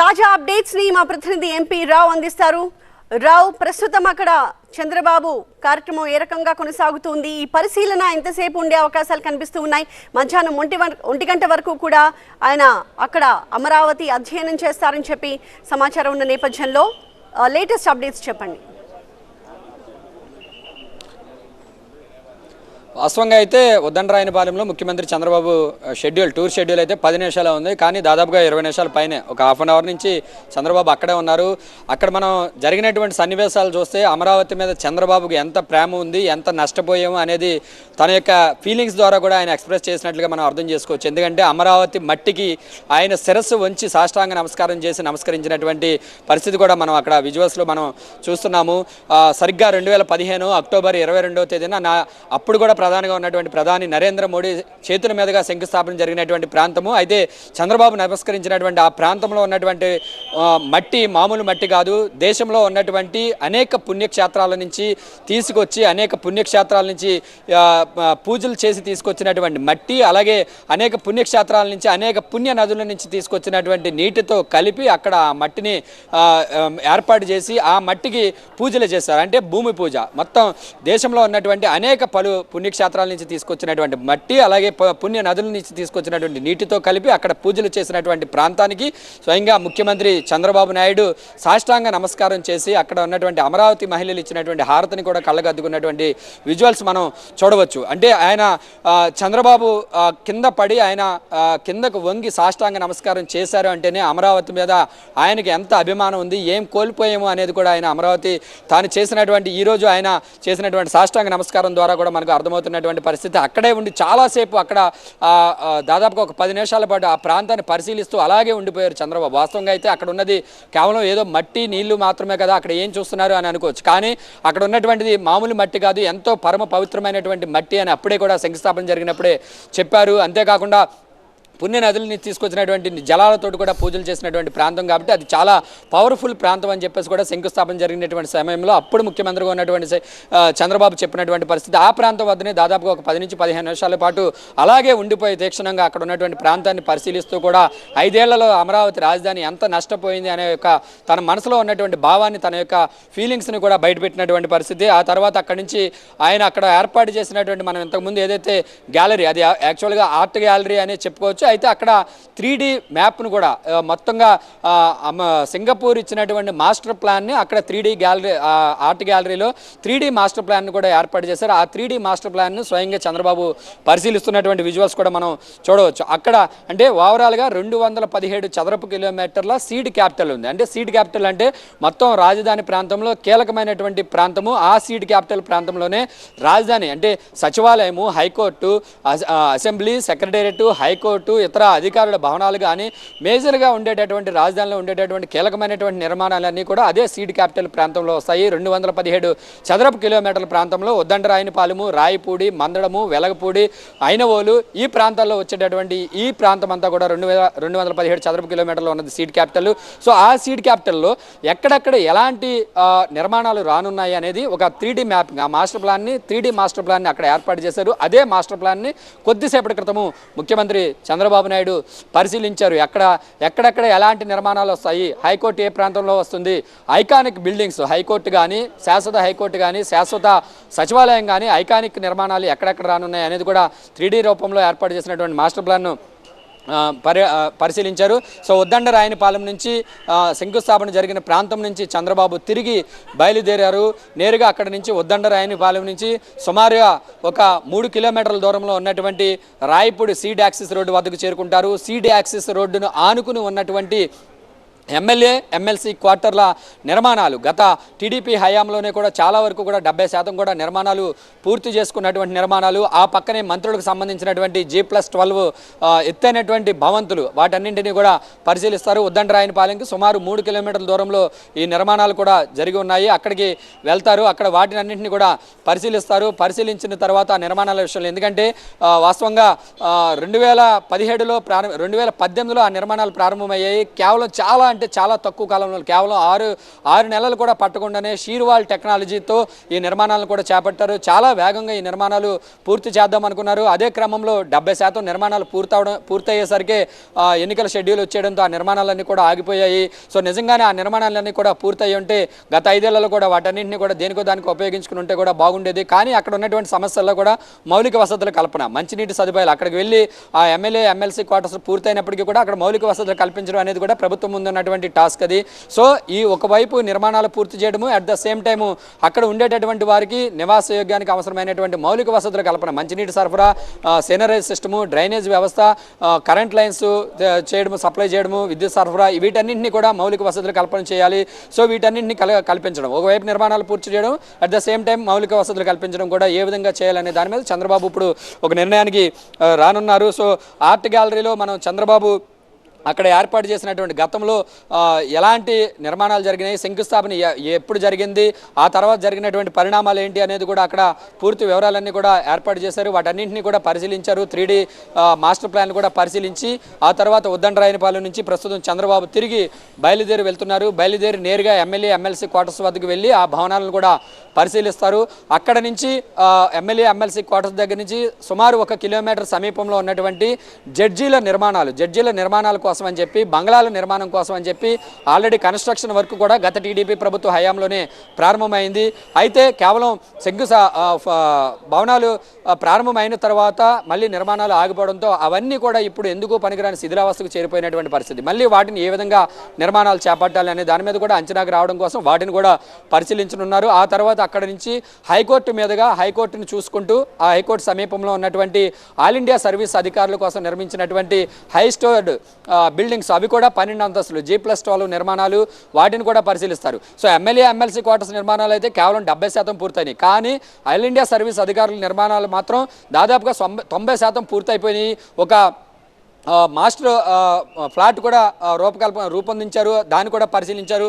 తాజా అప్డేట్స్ని మా ప్రతినిధి ఎంపీ రావు అందిస్తారు. రావు ప్రస్తుతం అక్కడ చంద్రబాబు కార్యక్రమం ఏ రకంగా కొనసాగుతుంది? ఈ పరిశీలన ఎంతసేపు ఉండే అవకాశాలు కనిపిస్తూ ఉన్నాయి? మధ్యాహ్నం ఒంటి ఒంటి గంట వరకు కూడా ఆయన అక్కడ అమరావతి అధ్యయనం చేస్తారని చెప్పి సమాచారం ఉన్న నేపథ్యంలో లేటెస్ట్ అప్డేట్స్ చెప్పండి. వాస్తవంగా అయితే ఉద్దండరాయనపాలెంలో ముఖ్యమంత్రి చంద్రబాబు షెడ్యూల్ టూర్ షెడ్యూల్ అయితే పది నిమిషాలు ఉంది. కానీ దాదాపుగా ఇరవై నిమిషాల పైనే ఒక హాఫ్ అన్ అవర్ నుంచి చంద్రబాబు అక్కడే ఉన్నారు. అక్కడ మనం జరిగినటువంటి సన్నివేశాలు చూస్తే అమరావతి మీద చంద్రబాబుకి ఎంత ప్రేమ ఉంది ఎంత నష్టపోయాము అనేది తన యొక్క ఫీలింగ్స్ ద్వారా కూడా ఆయన ఎక్స్ప్రెస్ చేసినట్లుగా మనం అర్థం చేసుకోవచ్చు. ఎందుకంటే అమరావతి మట్టికి ఆయన శిరస్సు వంచి సాష్టాంగ నమస్కారం చేసి నమస్కరించినటువంటి పరిస్థితి కూడా మనం అక్కడ విజువల్స్లో మనం చూస్తున్నాము. సరిగ్గా రెండు వేల పదిహేను అక్టోబర్ ఇరవై రెండవ తేదీన నా అప్పుడు కూడా ప్రధానిగా ఉన్నటువంటి ప్రధాని నరేంద్ర మోడీ చేతుల మీదుగా శంకుస్థాపన జరిగినటువంటి ప్రాంతము. అయితే చంద్రబాబు నమస్కరించినటువంటి ఆ ప్రాంతంలో ఉన్నటువంటి మట్టి మామూలు మట్టి కాదు. దేశంలో ఉన్నటువంటి అనేక పుణ్యక్షేత్రాల నుంచి తీసుకొచ్చి అనేక పుణ్యక్షేత్రాల నుంచి పూజలు చేసి తీసుకొచ్చినటువంటి మట్టి అలాగే అనేక పుణ్యక్షేత్రాల నుంచి అనేక పుణ్య నదుల నుంచి తీసుకొచ్చినటువంటి నీటితో కలిపి అక్కడ ఆ మట్టిని ఏర్పాటు చేసి ఆ మట్టికి పూజలు చేస్తారు అంటే భూమి పూజ. మొత్తం దేశంలో ఉన్నటువంటి అనేక పలు పుణ్య పుణ్యక్షేత్రాల నుంచి తీసుకొచ్చినటువంటి మట్టి అలాగే పుణ్య నదుల నుంచి తీసుకొచ్చినటువంటి నీటితో కలిపి అక్కడ పూజలు చేసినటువంటి ప్రాంతానికి స్వయంగా ముఖ్యమంత్రి చంద్రబాబు నాయుడు సాష్టాంగ నమస్కారం చేసి అక్కడ ఉన్నటువంటి అమరావతి మహిళలు ఇచ్చినటువంటి హారతిని కూడా కళ్ళగద్దుకున్నటువంటి విజువల్స్ మనం చూడవచ్చు. అంటే ఆయన చంద్రబాబు కింద పడి ఆయన కిందకు వంగి సాష్టాంగ నమస్కారం చేశారు అంటేనే అమరావతి మీద ఆయనకి ఎంత అభిమానం ఉంది ఏం కోల్పోయాము అనేది కూడా ఆయన అమరావతి తాను చేసినటువంటి ఈ రోజు ఆయన చేసినటువంటి సాష్టాంగ నమస్కారం ద్వారా కూడా మనకు అర్థమవుతుంది. అవుతున్నటువంటి పరిస్థితి అక్కడే ఉండి చాలాసేపు అక్కడ దాదాపుగా ఒక పది నిమిషాల పాటు ఆ ప్రాంతాన్ని పరిశీలిస్తూ అలాగే ఉండిపోయారు చంద్రబాబు. వాస్తవంగా అయితే అక్కడ ఉన్నది కేవలం ఏదో మట్టి నీళ్ళు మాత్రమే కదా అక్కడ ఏం చూస్తున్నారు అని అనుకోవచ్చు. కానీ అక్కడ ఉన్నటువంటిది మామూలు మట్టి కాదు ఎంతో పరమ పవిత్రమైనటువంటి మట్టి అని అప్పుడే కూడా శంకుస్థాపన జరిగినప్పుడే చెప్పారు. అంతేకాకుండా పుణ్య నదులని తీసుకొచ్చినటువంటి జలాలతోటి కూడా పూజలు చేసినటువంటి ప్రాంతం కాబట్టి అది చాలా పవర్ఫుల్ ప్రాంతం అని చెప్పేసి కూడా శంకుస్థాపన జరిగినటువంటి సమయంలో అప్పుడు ముఖ్యమంత్రిగా ఉన్నటువంటి చంద్రబాబు చెప్పినటువంటి పరిస్థితి. ఆ ప్రాంతం వద్దనే దాదాపుగా ఒక పది నుంచి పదిహేను నిమిషాల పాటు అలాగే ఉండిపోయి తీక్షణంగా అక్కడ ఉన్నటువంటి ప్రాంతాన్ని పరిశీలిస్తూ కూడా ఐదేళ్ళలో అమరావతి రాజధాని ఎంత నష్టపోయింది అనే యొక్క తన మనసులో ఉన్నటువంటి భావాన్ని తన యొక్క ఫీలింగ్స్ని కూడా బయటపెట్టినటువంటి పరిస్థితి. ఆ తర్వాత అక్కడి నుంచి ఆయన అక్కడ ఏర్పాటు చేసినటువంటి మనం ఇంతకుముందు ఏదైతే గ్యాలరీ అది యాక్చువల్గా ఆర్ట్ గ్యాలరీ అనే చెప్పుకోవచ్చు. అయితే అక్కడ త్రీ డి మ్యాప్ను కూడా మొత్తంగా సింగపూర్ ఇచ్చినటువంటి మాస్టర్ ప్లాన్ని అక్కడ త్రీ డి గ్యాలరీ ఆర్ట్ గ్యాలరీలో త్రీ డి మాస్టర్ ప్లాన్ కూడా ఏర్పాటు చేశారు. ఆ త్రీ డి మాస్టర్ ప్లాన్ను స్వయంగా చంద్రబాబు పరిశీలిస్తున్నటువంటి విజువల్స్ కూడా మనం చూడవచ్చు. అక్కడ అంటే ఓవరాల్గా రెండు వందల పదిహేడు చదరపు కిలోమీటర్ల సీడ్ క్యాపిటల్ ఉంది. అంటే సీడ్ క్యాపిటల్ అంటే మొత్తం రాజధాని ప్రాంతంలో కీలకమైనటువంటి ప్రాంతము. ఆ సీడ్ క్యాపిటల్ ప్రాంతంలోనే రాజధాని అంటే సచివాలయము high court assembly secretariat high court ఇతర అధికారుల భవనాలు కానీ మేజర్గా ఉండేటటువంటి రాజధానిలో ఉండేటటువంటి కీలకమైనటువంటి నిర్మాణాలన్నీ కూడా అదే సీడ్ క్యాపిటల్ ప్రాంతంలో వస్తాయి. రెండు వందల పదిహేడు చదరపు కిలోమీటర్ల ప్రాంతంలో ఉద్దండరాయనిపాలెము రాయపూడి మందడము వెలగపూడి అయినవోలు ఈ ప్రాంతాల్లో వచ్చేటటువంటి ఈ ప్రాంతం అంతా కూడా రెండు వేల రెండు వందల పదిహేడు చదరపు కిలోమీటర్లు ఉన్నది సీడ్ క్యాపిటల్. సో ఆ సీడ్ క్యాపిటల్లో ఎక్కడెక్కడ ఎలాంటి నిర్మాణాలు రానున్నాయి అనేది ఒక త్రీ డి మ్యాపింగ్. ఆ మాస్టర్ ప్లాన్ని త్రీ డి మాస్టర్ ప్లాన్ని అక్కడ ఏర్పాటు చేశారు. అదే మాస్టర్ ప్లాన్ని కొద్దిసేపటి క్రితము ముఖ్యమంత్రి చంద్రబాబు నాయుడు పరిశీలించారు. ఎక్కడ ఎక్కడెక్కడ ఎలాంటి నిర్మాణాలు వస్తాయి? హైకోర్టు ఏ ప్రాంతంలో వస్తుంది? ఐకానిక్ బిల్డింగ్స్ హైకోర్టు కానీ శాశ్వత హైకోర్టు కానీ శాశ్వత సచివాలయం కానీ ఐకానిక్ నిర్మాణాలు ఎక్కడెక్కడ రానున్నాయి అనేది కూడా త్రీ రూపంలో ఏర్పాటు చేసినటువంటి మాస్టర్ ప్లాన్ను పరి పరిశీలించారు. సో ఉద్దండ రాయనిపాలెం నుంచి శంకుస్థాపన జరిగిన ప్రాంతం నుంచి చంద్రబాబు తిరిగి బయలుదేరారు. నేరుగా అక్కడ నుంచి ఉద్దండ రాయనిపాలెం నుంచి సుమారుగా ఒక మూడు కిలోమీటర్ల దూరంలో ఉన్నటువంటి రాయపూడి సీడ్ యాక్సిస్ రోడ్డు వద్దకు చేరుకుంటారు. సీడ్ యాక్సిస్ రోడ్డును ఆనుకుని ఉన్నటువంటి ఎమ్మెల్యే ఎమ్మెల్సీ క్వార్టర్ల నిర్మాణాలు. గత టీడీపీ హయాంలోనే కూడా చాలా వరకు కూడా డెబ్బై శాతం కూడా నిర్మాణాలు పూర్తి చేసుకున్నటువంటి నిర్మాణాలు ఆ పక్కనే మంత్రులకు సంబంధించినటువంటి జీ ప్లస్ ట్వెల్వ్ ఎత్తైనటువంటి భవంతులు వాటన్నింటినీ కూడా పరిశీలిస్తారు. ఉద్దండరాయనపాలెంకి సుమారు మూడు కిలోమీటర్ల దూరంలో ఈ నిర్మాణాలు కూడా జరిగి ఉన్నాయి. అక్కడికి వెళ్తారు. అక్కడ వాటిని అన్నింటినీ కూడా పరిశీలిస్తారు. పరిశీలించిన తర్వాత ఆ నిర్మాణాల విషయంలో ఎందుకంటే వాస్తవంగా రెండు వేల పదిహేడులో ప్రారంభ రెండు వేల పద్దెనిమిదిలో ఆ నిర్మాణాలు ప్రారంభమయ్యాయి. కేవలం చాలా అంటే చాలా తక్కువ కాలంలో కేవలం ఆరు ఆరు నెలలు కూడా పట్టకుండానే షీర్వాల్ టెక్నాలజీతో ఈ నిర్మాణాలను కూడా చేపట్టారు. చాలా వేగంగా ఈ నిర్మాణాలు పూర్తి చేద్దాం అనుకున్నారు. అదే క్రమంలో డెబ్బై శాతం నిర్మాణాలు పూర్తవడం పూర్తయ్యేసరికి ఎన్నికల షెడ్యూల్ వచ్చేయడంతో ఆ నిర్మాణాలన్నీ కూడా ఆగిపోయాయి. సో నిజంగానే ఆ నిర్మాణాలన్నీ కూడా పూర్తయి ఉంటే గత ఐదేళ్ళలో కూడా వాటన్నింటినీ కూడా దేనికో దానికి ఉపయోగించుకుని ఉంటే కూడా బాగుండేది. కానీ అక్కడ ఉన్నటువంటి సమస్యల్లో కూడా మౌలిక వసతుల కల్పన మంచినీటి సదుపాయాలు అక్కడికి వెళ్ళి ఆ ఎమ్మెల్యే ఎమ్మెల్సీ క్వార్టర్స్ పూర్తయినప్పటికీ కూడా అక్కడ మౌలిక వసతులు కల్పించడం అనేది కూడా ప్రభుత్వం ఉన్నటువంటి టాస్క్ అది. సో ఈ ఒకవైపు నిర్మాణాలు పూర్తి చేయడము అట్ ద సేమ్ టైము అక్కడ ఉండేటటువంటి వారికి నివాస యోగ్యానికి అవసరమైనటువంటి మౌలిక వసతుల కల్పన మంచినీటి సరఫరా సెనరైజ్ సిస్టము డ్రైనేజ్ వ్యవస్థ కరెంట్ లైన్స్ చేయడము సప్లై చేయడము విద్యుత్ సరఫరా వీటన్నింటినీ కూడా మౌలిక వసతులు కల్పన చేయాలి. సో వీటన్నింటినీ కల కల్పించడం ఒకవైపు నిర్మాణాలు పూర్తి చేయడం అట్ ద సేమ్ టైం మౌలిక వసతులు కల్పించడం కూడా ఏ విధంగా చేయాలనే దాని మీద చంద్రబాబు ఇప్పుడు ఒక నిర్ణయానికి రానున్నారు. సో ఆర్ట్ గ్యాలరీలో మనం చంద్రబాబు అక్కడ ఏర్పాటు చేసినటువంటి గతంలో ఎలాంటి నిర్మాణాలు జరిగినాయి శంకుస్థాపన ఎప్పుడు జరిగింది ఆ తర్వాత జరిగినటువంటి పరిణామాలు ఏంటి అనేది కూడా అక్కడ పూర్తి వివరాలన్నీ కూడా ఏర్పాటు చేశారు. వాటన్నింటినీ కూడా పరిశీలించారు. త్రీ మాస్టర్ ప్లాన్ కూడా పరిశీలించి ఆ తర్వాత ఉద్దండరాయనపాలెం నుంచి ప్రస్తుతం చంద్రబాబు తిరిగి బయలుదేరి వెళ్తున్నారు. బయలుదేరి నేరుగా ఎమ్మెల్యే ఎమ్మెల్సీ క్వార్టర్స్ వద్దకు వెళ్ళి ఆ భవనాలను కూడా పరిశీలిస్తారు. అక్కడ నుంచి ఎమ్మెల్యే ఎమ్మెల్సీ క్వార్టర్స్ దగ్గర నుంచి సుమారు ఒక కిలోమీటర్ సమీపంలో ఉన్నటువంటి జడ్జీల నిర్మాణాలు జడ్జీల నిర్మాణాల కోసం కోసం అని చెప్పి బంగ్లాల నిర్మాణం కోసం అని చెప్పి ఆల్రెడీ కన్స్ట్రక్షన్ వర్క్ కూడా గత టీడీపీ ప్రభుత్వ హయాంలోనే ప్రారంభమైంది. అయితే కేవలం శంకు భవనాలు ప్రారంభమైన తర్వాత మళ్ళీ నిర్మాణాలు ఆగిపోవడంతో అవన్నీ కూడా ఇప్పుడు ఎందుకు పనికిరాని శిథిలావస్థకు చేరిపోయినటువంటి పరిస్థితి. మళ్ళీ వాటిని ఏ విధంగా నిర్మాణాలు చేపట్టాలి అనే దాని మీద కూడా అంచనాకు రావడం కోసం వాటిని కూడా పరిశీలించనున్నారు. ఆ తర్వాత అక్కడ నుంచి హైకోర్టు మీదుగా హైకోర్టును చూసుకుంటూ ఆ హైకోర్టు సమీపంలో ఉన్నటువంటి ఆల్ ఇండియా సర్వీస్ అధికారుల కోసం నిర్మించినటువంటి హై స్టోర్డ్ బిల్డింగ్స్ అవి కూడా పన్నెండు అంతస్తులు. జీ ప్లస్ ట్వెల్వ్ నిర్మాణాలు వాటిని కూడా పరిశీలిస్తారు. సో ఎమ్మెల్యే ఎమ్మెల్సీ క్వార్టర్స్ నిర్మాణాలు అయితే కేవలం డెబ్బై శాతం పూర్తయినాయి. కానీ ఆల్ ఇండియా సర్వీస్ అధికారుల నిర్మాణాలు మాత్రం దాదాపుగా తొంభై శాతం పూర్తయిపోయినాయి. ఒక మాస్టర్ ఫ్లాట్ కూడా రూపకల్పన రూపొందించారు. దాన్ని కూడా పరిశీలించారు.